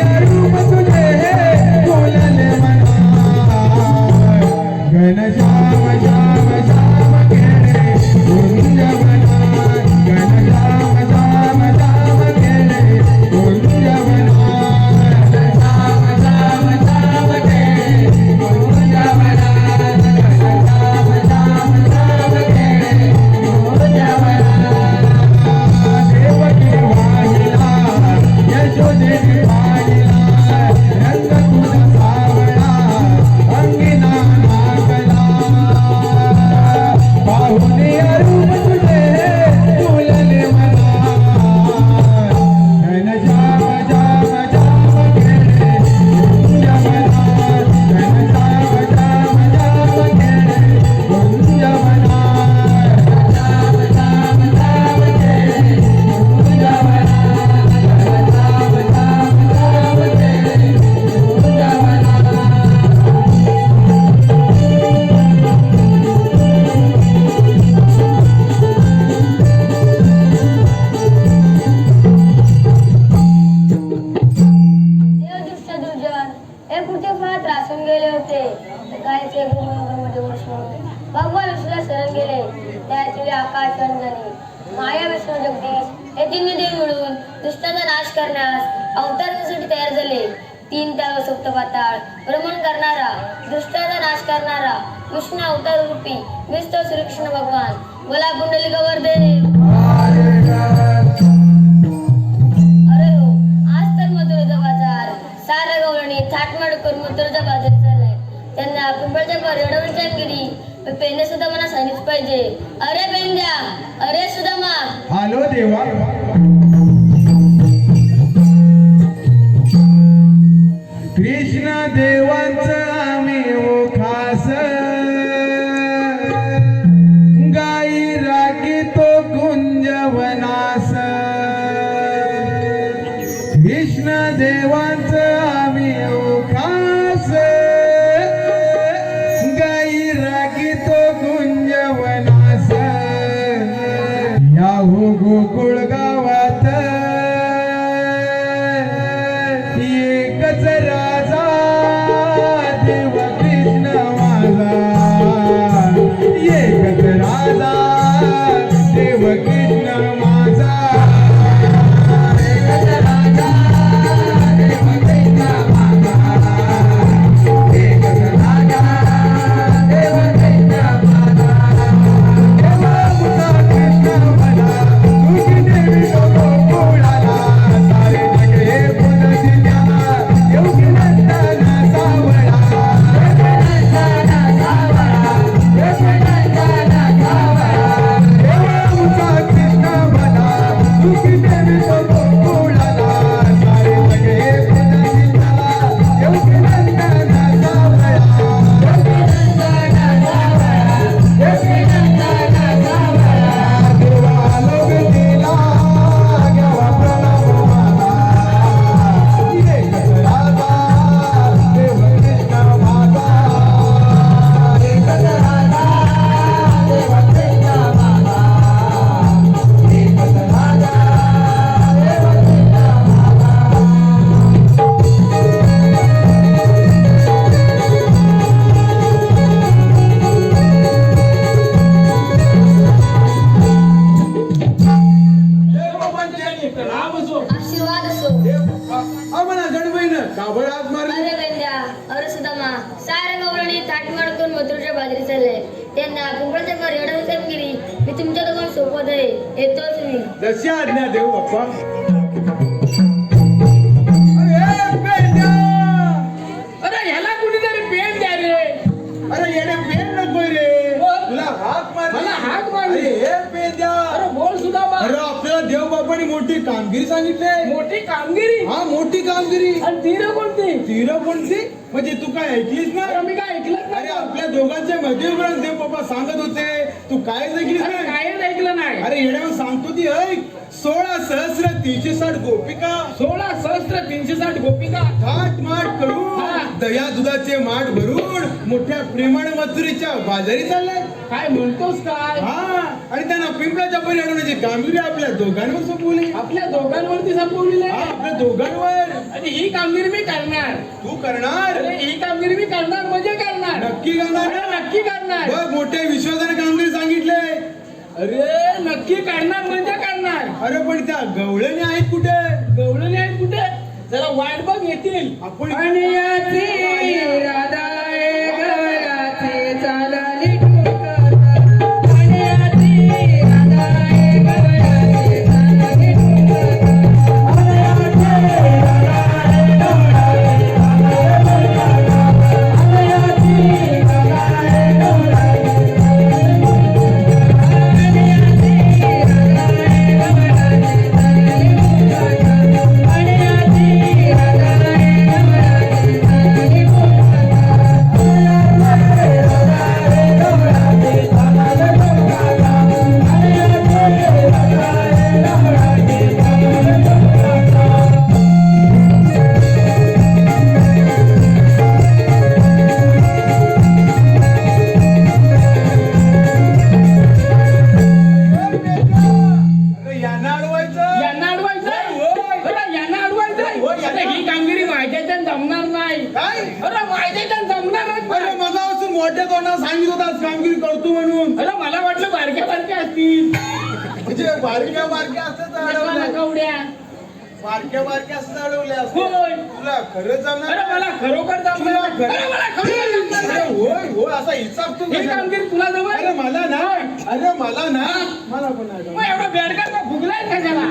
रूप भ्रमण करणारा दुष्टाचा नाश करणारा कृष्ण अवतार रूपी विष्णू श्रीकृष्ण भगवान. बोला कुंडली गवर्धन अरे हो आज तर मधुरचा बाजार सारा गवळणी थाटमाट करून मधुरचा बाजार झालाय त्यांना पिंपळच्या पर एवढ्या गेली पेने सुद्धा मला सांगितलं पाहिजे. अरे पेंद्या अरे सुदामा. हॅलो देवा. त्यांना पिंपळच्या मी तुमच्या आहे. येतो तुम्ही. जशी आज्ञा देऊ बाप्पा. अरे पेंड्या! अरे ह्याला कुणीतरी पेन द्या रे. अरे येणे पेन नकोय रे. मग? तुला हाक मार मला. अरे पेंड्या. अरे बोल सुद्धा अरे आपल्याला देव बापाने मोठी कामगिरी सांगितली. मोठी कामगिरी? हा मोठी कामगिरी. आणि तीर कोणती? तीर कोणती? म्हणजे तू काय ऐकलीस ना? मी काय ऐकलं अरे नाही मध्ये उघडून देव बाप्पा सांगत होते? तू काय ऐकलीस अरे ना काहीच ऐकलं नाही. अरे येण्यावर सांगतो ती ऐक. सोळा सहस्र तीनशे साठ गोपिका. सोळा सहस्त्र तीनशे साठ गोपिका. थाट माट करून. दया दुधाचे माठ भरून मोठ्या प्रेमाने मजुरीच्या बाजारी चाललाय. काय म्हणतोस काय? हा आणि त्यांना पिंपळाच्या परी अडवण्याची कामगिरी आपल्या दोघांवर सोपवली. आपल्या दोघांवरती संपवलेली? हा, आहे आपल्या दोघांवर. आणि ही कामगिरी मी करणार. तू करणार? अरे ही कामगिरी मी करणार म्हणजे करणार. नक्की करणार. अरे नक्की करणार. बघ मोठ्या विश्वासाने कामगिरी सांगितले. अरे नक्की करणार म्हणजे करणार. अरे पण त्या गवळणी आहेत कुठे? गवळणी आहेत कुठे? जरा वाट बघ येतील. आपण आणि राधा मोठ्या तोंडात सांगित होता आज कामगिरी करतो म्हणून. अरे मला वाटलं बारक्या बारक्या असतील. म्हणजे बारक्या बारक्या असतात अडवल्या नका उड्या. बारक्या बारक्या असतात अडवल्या. होय. तुला खरंच जमणार अरे मला खरोखर जमणार तुला. खरं- अरे मला खरोखर जमणार अरे. होय होय असा हिसाब तू ही कामगिरी तुला जमल? अरे मला ना अरे मला ना मला पण नाही जमणार. एवढा बेडकर का फुगलाय कशाला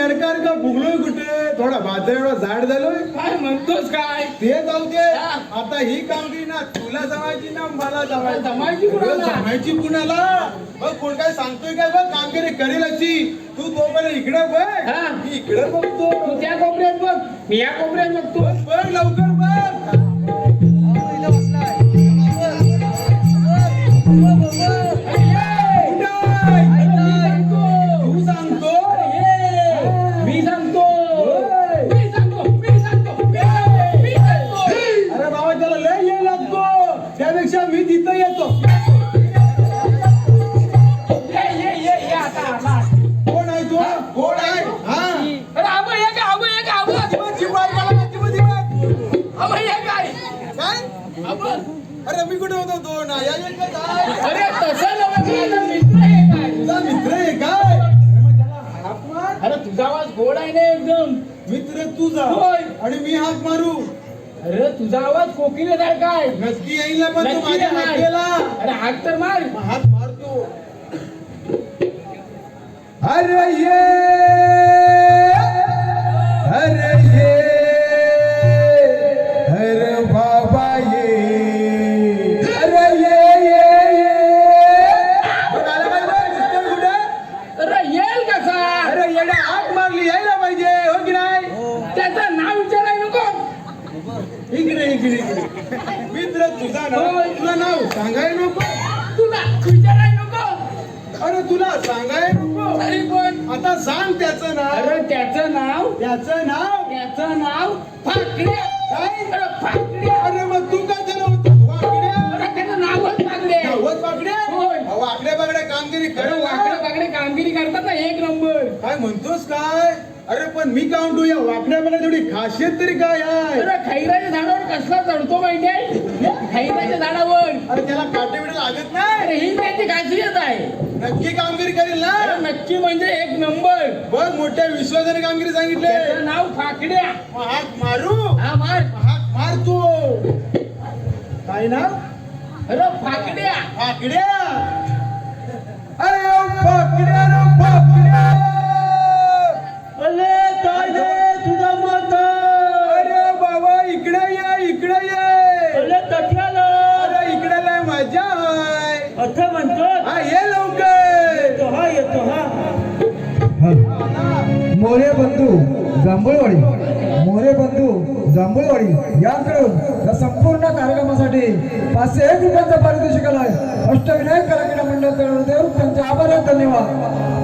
अरे बेडकार का फुगलोय कुठे? थोडा बाजार एवढा झाड झालोय. काय म्हणतोस काय? ते जाऊ दे हा. आता ही कामगिरी ना तुला जमायची ना मला जमायची. जमायची कुणाला? जमायची कुणाला? बघ कोण काय सांगतोय काय? बघ कामगिरी करेल अशी. तू तोपर्यंत इकडे बघ. हा. मी इकडे बघतो. तू त्या कोपऱ्यात बघ. मी या कोपऱ्यात बघतो. बघ लवकर. त्यापेक्षा मी तिथं येतो कोण आहे तो? कोण आहे? हा. अरे मी कुठे होतो? तो ना या एक काय अरे मित्र आहे काय? तुझा मित्र आहे काय? अरे तुझा आवाज गोड आहे ना एकदम. मित्र तुझा. आणि मी हाक मारू. अरे तुझा आवाज कोकिलेसारखा आहे नक्की येईल ना पण तू नक्की माझ्या येणार. हाकेला अरे हाक तर मार. हात मारतो. अरे ये! त्याचं नाव? त्याचं नाव फाकड्या काय? अरे फाकड्या अरे मग तू काय झालं होतं? वाकड्या अरे त्याचं नावच फाकड्या गावात वाकड्या होय. वाकड्या बाकड्या कामगिरी अरे कर वाकडे वाकडे कामगिरी करतात ना एक नंबर. काय म्हणतोस काय? अरे पण मी काय म्हणतो या वाकड्या मला तेवढी खासियत तरी काय आहे? अरे खैराच्या झाडावर कसला चढतो माहितीये खैराच्या झाडावर. अरे त्याला काटे बिटे लागत नाही? अरे ही त्याची खासियत आहे? नक्की कामगिरी करेल ना? नक्की म्हणजे एक नंबर. बघ मोठ्या विश्वासाने कामगिरी सांगितले. त्याचं नाव फाकड्या. मग हाक मारू. हा मार. हाक मारतो. काय नाव अरे फाकड्या. फाकड्या. अरे फाकड्या रे फाकड्या. जांभूळवाडी मोरे बंधू जांभूळवाडी याकडून या संपूर्ण कार्यक्रमासाठी पाचशे एक रुपयांचा पारितोषिक आलाय. अष्टविनायक कलाक्रीडा मंडळ तळवदेव त्यांचे आभार धन्यवाद.